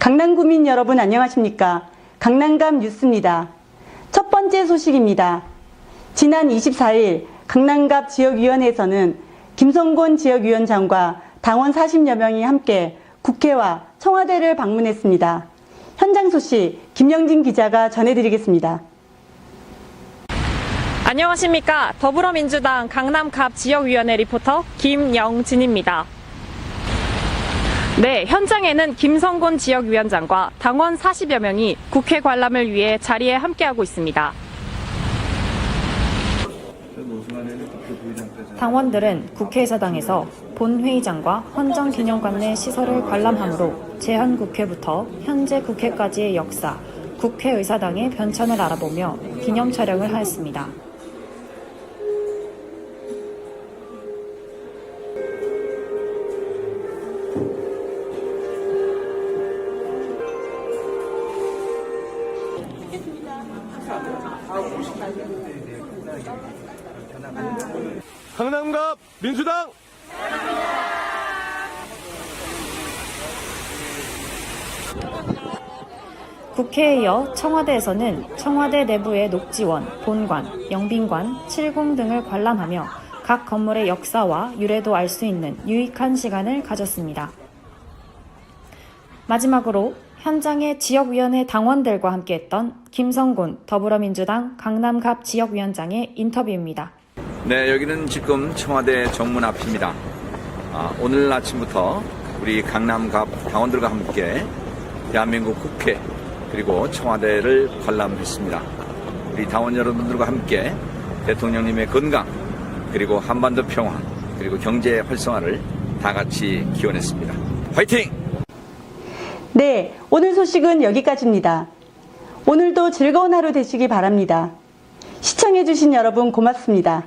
강남구민 여러분 안녕하십니까? 강남갑 뉴스입니다. 첫 번째 소식입니다. 지난 24일 강남갑 지역위원회에서는 김성곤 지역위원장과 당원 40여 명이 함께 국회와 청와대를 방문했습니다. 현장 소식 김영진 기자가 전해드리겠습니다. 안녕하십니까. 더불어민주당 강남갑 지역위원회 리포터 김영진입니다. 네, 현장에는 김성곤 지역위원장과 당원 40여 명이 국회 관람을 위해 자리에 함께하고 있습니다. 당원들은 국회의사당에서 본회의장과 헌정기념관 내 시설을 관람하므로 재헌국회부터 현재 국회까지의 역사, 국회의사당의 변천을 알아보며 기념 촬영을 하였습니다. 강남갑 민주당 국회에 이어 청와대에서는 청와대 내부의 녹지원, 본관, 영빈관, 칠공 등을 관람하며 각 건물의 역사와 유래도 알 수 있는 유익한 시간을 가졌습니다. 마지막으로 현장의 지역위원회 당원들과 함께했던 김성곤 더불어민주당 강남갑 지역위원장의 인터뷰입니다. 네, 여기는 지금 청와대 정문 앞입니다. 아, 오늘 아침부터 우리 강남갑 당원들과 함께 대한민국 국회 그리고 청와대를 관람했습니다. 우리 당원 여러분들과 함께 대통령님의 건강 그리고 한반도 평화 그리고 경제 활성화를 다 같이 기원했습니다. 화이팅! 네, 오늘 소식은 여기까지입니다. 오늘도 즐거운 하루 되시기 바랍니다. 시청해주신 여러분 고맙습니다.